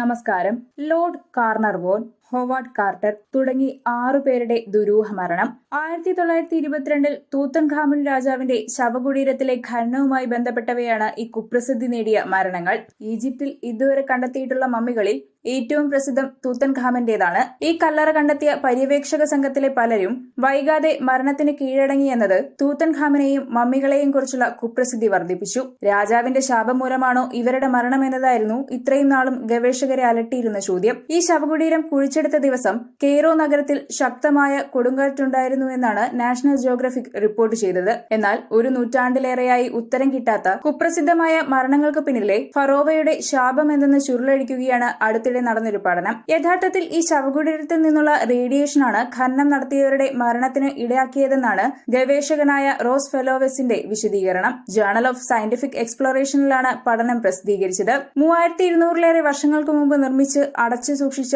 നമസ്കാരം. Lord കാർണർവോൺ Howard quarter തുടങ്ങി ആറുപേരുടെ ദുരൂഹ മരണം. ആയിരത്തി തൊള്ളായിരത്തി ഇരുപത്തിരണ്ടിൽ തൂത്തൻഖാമൻ രാജാവിന്റെ ശവകുടീരത്തിലെ ഖനനവുമായി ബന്ധപ്പെട്ടവയാണ് ഈ കുപ്രസിദ്ധി നേടിയ മരണങ്ങൾ. ഈജിപ്തിൽ ഇതുവരെ കണ്ടെത്തിയിട്ടുള്ള മമ്മികളിൽ ഏറ്റവും പ്രസിദ്ധം തൂത്തൻഖാമന്റേതാണ്. ഈ കല്ലറ കണ്ടെത്തിയ പര്യവേക്ഷക സംഘത്തിലെ പലരും വൈകാതെ മരണത്തിന് കീഴടങ്ങിയെന്നത് തൂത്തൻഖാമനെയും മമ്മികളെയും കുറിച്ചുള്ള കുപ്രസിദ്ധി വർദ്ധിപ്പിച്ചു. രാജാവിന്റെ ശാപം മൂലമാണോ ഇവരുടെ മരണമെന്നതായിരുന്നു ഇത്രയും നാളും ഗവേഷകരെ അലട്ടിയിരുന്ന ചോദ്യം. ഈ ശവകുടീരം കുഴിച്ചെടുത്ത ദിവസം കെയ്റോ നഗരത്തിൽ ശക്തമായ കൊടുങ്കാറ്റുണ്ടായിരുന്നുവെന്നാണ് നാഷണൽ ജിയോഗ്രഫിക് റിപ്പോർട്ട് ചെയ്തത്. എന്നാൽ ഒരു നൂറ്റാണ്ടിലേറെയായി ഉത്തരം കിട്ടാത്ത കുപ്രസിദ്ധമായ മരണങ്ങൾക്ക് പിന്നിലെ ഫറോവയുടെ ശാപം എന്തെന്ന് ചുരുളഴിക്കുകയാണ് അടുത്തിടെ നടന്നൊരു പഠനം. യഥാർത്ഥത്തിൽ ഈ ശവകുടീരത്തിൽ നിന്നുള്ള റേഡിയേഷനാണ് ഖനനം നടത്തിയവരുടെ മരണത്തിന് ഇടയാക്കിയതെന്നാണ് ഗവേഷകനായ റോസ് ഫെലോവെസിന്റെ വിശദീകരണം. ജേണൽ ഓഫ് സയന്റിഫിക് എക്സ്പ്ലോറേഷനിലാണ് പഠനം പ്രസിദ്ധീകരിച്ചത്. മൂവായിരത്തി ഇരുന്നൂറിലേറെ വർഷങ്ങൾക്ക് മുമ്പ് നിർമ്മിച്ച് അടച്ചു സൂക്ഷിച്ച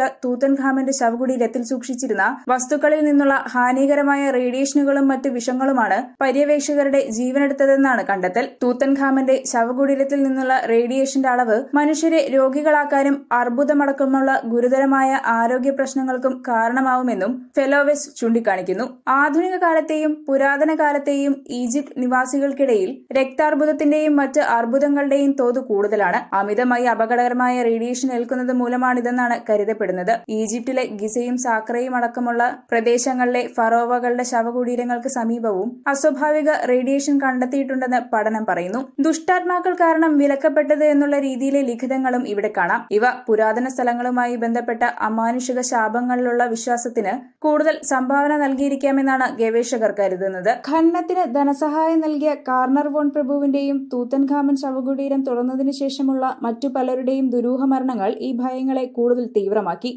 തൂത്തൻഖാമന്റെ ശവകുടീരത്തിൽ സൂക്ഷിച്ചിരുന്ന വസ്തുക്കളിൽ നിന്നുള്ള ഹാനികരമായ റേഡിയേഷനുകളും മറ്റ് വിഷങ്ങളുമാണ് പര്യവേക്ഷകരുടെ ജീവനെടുത്തതെന്നാണ് കണ്ടെത്തൽ. തൂത്തൻഖാമന്റെ ശവകുടീരത്തിൽ നിന്നുള്ള റേഡിയേഷന്റെ അളവ് മനുഷ്യരെ രോഗികളാക്കാനും അർബുദമടക്കമുള്ള ഗുരുതരമായ ആരോഗ്യ പ്രശ്നങ്ങൾക്കും കാരണമാവുമെന്നും ഫെലോവെസ് ചൂണ്ടിക്കാണിക്കുന്നു. ആധുനിക കാലത്തെയും പുരാതന കാലത്തെയും ഈജിപ്ത് നിവാസികൾക്കിടയിൽ രക്താർബുദത്തിന്റെയും മറ്റ് അർബുദങ്ങളുടെയും തോത് കൂടുതലാണ്. അമിതമായി അപകടകരമായ റേഡിയേഷൻ ഏൽക്കുന്നത് മൂലമാണിതെന്നാണ് കരുതപ്പെടുന്നത്. ഈജിപ്തിലെ ഗിസയും സാക്രയും അടക്കമുള്ള പ്രദേശങ്ങളിലെ ഫറോവകളുടെ ശവകുടീരങ്ങൾക്ക് സമീപവും അസ്വാഭാവിക റേഡിയേഷൻ കണ്ടെത്തിയിട്ടുണ്ടെന്ന് പഠനം പറയുന്നു. ദുഷ്ടാത്മാക്കൾ കാരണം വിലക്കപ്പെട്ടത് എന്നുള്ള രീതിയിലെ ലിഖിതങ്ങളും ഇവിടെ കാണാം. ഇവ പുരാതന സ്ഥലങ്ങളുമായി ബന്ധപ്പെട്ട അമാനുഷിക ശാപങ്ങളിലുള്ള വിശ്വാസത്തിന് കൂടുതൽ സംഭാവന നൽകിയിരിക്കാമെന്നാണ് ഗവേഷകർ കരുതുന്നത്. ഖനനത്തിന് ധനസഹായം നൽകിയ കാർണർ വോൺ പ്രഭുവിന്റെയും തൂത്തൻഖാമൻ ശവകുടീരം തുറന്നതിനു ശേഷമുള്ള മറ്റു പലരുടെയും ദുരൂഹ മരണങ്ങൾ ഈ ഭയങ്ങളെ കൂടുതൽ തീവ്രമാക്കി.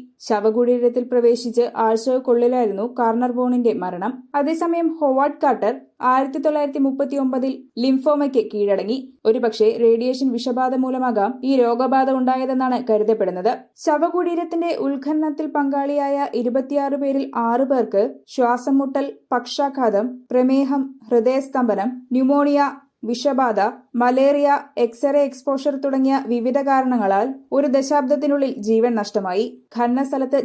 ശവകുടീരത്തിൽ പ്രവേശിച്ച് ആഴ്ചകൾക്കുള്ളിലായിരുന്നു കാർണർ ബോണിന്റെ മരണം. അതേസമയം ഹോവാർഡ് കാർട്ടർ ആയിരത്തി തൊള്ളായിരത്തി മുപ്പത്തി ഒമ്പതിൽ ലിംഫോമയ്ക്ക് കീഴടങ്ങി. ഒരുപക്ഷെ റേഡിയേഷൻ വിഷബാധ മൂലമാകാം ഈ രോഗബാധ ഉണ്ടായതെന്നാണ് കരുതപ്പെടുന്നത്. ശവകുടീരത്തിന്റെ ഉത്ഖനനത്തിൽ പങ്കാളിയായ ഇരുപത്തിയാറ് പേരിൽ ആറു പേർക്ക് ശ്വാസം മുട്ടൽ പക്ഷാഘാതം പ്രമേഹം ഹൃദയസ്തംഭനം ന്യൂമോണിയ വിഷബാധ മലേറിയ എക്സ്റേ എക്സ്പോഷർ തുടങ്ങിയ വിവിധ കാരണങ്ങളാൽ ഒരു ദശാബ്ദത്തിനുള്ളിൽ ജീവൻ നഷ്ടമായി. ഖനന സ്ഥലത്ത്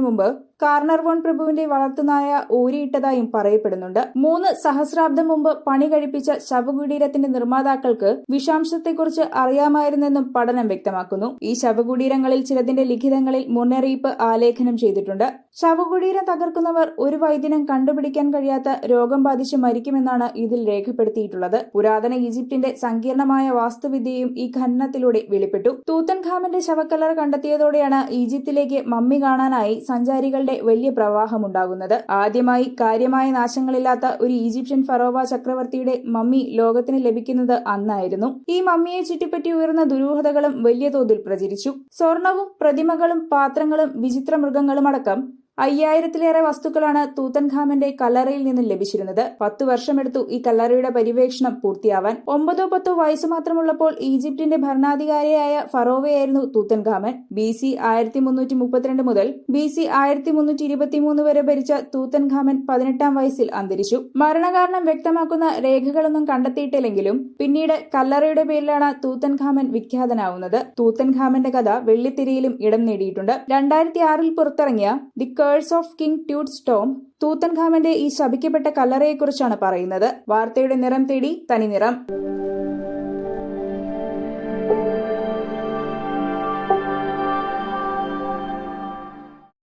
മുമ്പ് കാർണർവോൺ പ്രഭുവിന്റെ വളർത്തുനായ ഊരിയിട്ടതായും പറയപ്പെടുന്നുണ്ട്. മൂന്ന് സഹസ്രാബ്ദം മുമ്പ് പണി കഴിപ്പിച്ച ശവകുടീരത്തിന്റെ നിർമ്മാതാക്കൾക്ക് വിഷാംശത്തെക്കുറിച്ച് അറിയാമായിരുന്നെന്നും പഠനം വ്യക്തമാക്കുന്നു. ഈ ശവകുടീരങ്ങളിൽ ചിലതിന്റെ ലിഖിതങ്ങളിൽ മുന്നറിയിപ്പ് ആലേഖനം ചെയ്തിട്ടുണ്ട്. ശവകുടീരം തകർക്കുന്നവർ ഒരു വൈദ്യനും കണ്ടുപിടിക്കാൻ കഴിയാത്ത രോഗം ബാധിച്ച് മരിക്കുമെന്നാണ് ഇതിൽ രേഖപ്പെടുത്തിയിട്ടുള്ളത്. പുരാതന ഈജിപ്തിന്റെ സങ്കീർണമായ വാസ്തുവിദ്യയും ഈ ഖനനത്തിലൂടെ വെളിപ്പെട്ടു. തൂത്തൻഖാമന്റെ ശവക്കല്ലറ കണ്ടെത്തിയതോടെയാണ് ഈജിപ്തിലേക്ക് മമ്മി കാണാനായി സഞ്ചാരികളുടെ വലിയ പ്രവാഹമുണ്ടാകുന്നത് ആദ്യമായി കാര്യമായ നാശങ്ങളില്ലാത്ത ഒരു ഈജിപ്ഷ്യൻ ഫറോവ ചക്രവർത്തിയുടെ മമ്മി ലോകത്തിന് ലഭിക്കുന്നത് അന്നായിരുന്നു. ഈ മമ്മിയെ ചുറ്റിപ്പറ്റി ഉയർന്ന ദുരൂഹതകളും വലിയ തോതിൽ പ്രചരിച്ചു. സ്വർണവും പ്രതിമകളും പാത്രങ്ങളും വിചിത്ര മൃഗങ്ങളും അടക്കം അയ്യായിരത്തിലേറെ വസ്തുക്കളാണ് തൂത്തൻഖാമന്റെ കല്ലറയിൽ നിന്ന് ലഭിച്ചിരുന്നത്. പത്തു വർഷമെടുത്തു ഈ കല്ലറയുടെ പര്യവേക്ഷണം പൂർത്തിയാവാൻ. ഒമ്പതോ പത്തോ വയസ്സ് മാത്രമുള്ളപ്പോൾ ഈജിപ്തിന്റെ ഭരണാധികാരിയായ ഫറോവയായിരുന്നു തൂത്തൻഖാമൻ. ബി സി ആയിരത്തി മുന്നൂറ്റി മുപ്പത്തിരണ്ട് മുതൽ ബി സി ആയിരത്തി മുന്നൂറ്റി ഇരുപത്തിമൂന്ന് വരെ ഭരിച്ച തൂത്തൻഖാമൻ പതിനെട്ടാം വയസ്സിൽ അന്തരിച്ചു. മരണകാരണം വ്യക്തമാക്കുന്ന രേഖകളൊന്നും കണ്ടെത്തിയിട്ടില്ലെങ്കിലും പിന്നീട് കല്ലറയുടെ പേരിലാണ് തൂത്തൻഖാമൻ വിഖ്യാതനാവുന്നത്. തൂത്തൻഖാമന്റെ കഥ വെള്ളിത്തിരയിലും ഇടം നേടിയിട്ടുണ്ട്. രണ്ടായിരത്തി ആറിൽ പുറത്തിറങ്ങിയ the curse of King Tut's Storm തൂത്തൻഖാമന്റെ ഈ ശപിക്കപ്പെട്ട കല്ലറയെക്കുറിച്ചാണ് പറയുന്നത്. വാർത്തയുടെ നിറം തേടി തനി നിറം